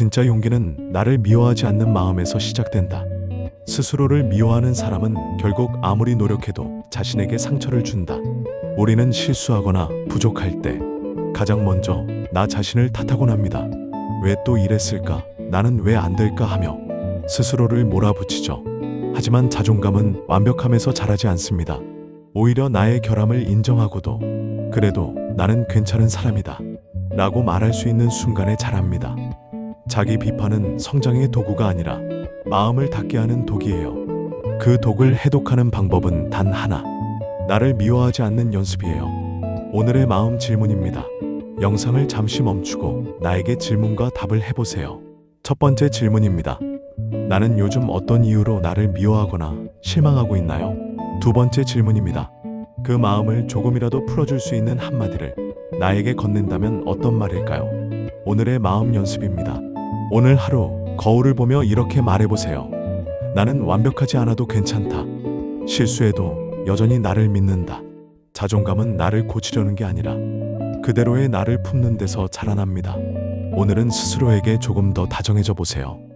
진짜 용기는 나를 미워하지 않는 마음에서 시작된다. 스스로를 미워하는 사람은 결국 아무리 노력해도 자신에게 상처를 준다. 우리는 실수하거나 부족할 때 가장 먼저 나 자신을 탓하곤 합니다. 왜 또 이랬을까? 나는 왜 안 될까 하며 스스로를 몰아붙이죠. 하지만 자존감은 완벽함에서 자라지 않습니다. 오히려 나의 결함을 인정하고도 그래도 나는 괜찮은 사람이다. 라고 말할 수 있는 순간에 자랍니다. 자기 비판은 성장의 도구가 아니라 마음을 닫게 하는 독이에요. 그 독을 해독하는 방법은 단 하나. 나를 미워하지 않는 연습이에요. 오늘의 마음 질문입니다. 영상을 잠시 멈추고 나에게 질문과 답을 해보세요. 첫 번째 질문입니다. 나는 요즘 어떤 이유로 나를 미워하거나 실망하고 있나요? 두 번째 질문입니다. 그 마음을 조금이라도 풀어줄 수 있는 한마디를 나에게 건넨다면 어떤 말일까요? 오늘의 마음 연습입니다. 오늘 하루 거울을 보며 이렇게 말해보세요. 나는 완벽하지 않아도 괜찮다. 실수해도 여전히 나를 믿는다. 자존감은 나를 고치려는 게 아니라 그대로의 나를 품는 데서 자라납니다. 오늘은 스스로에게 조금 더 다정해져 보세요.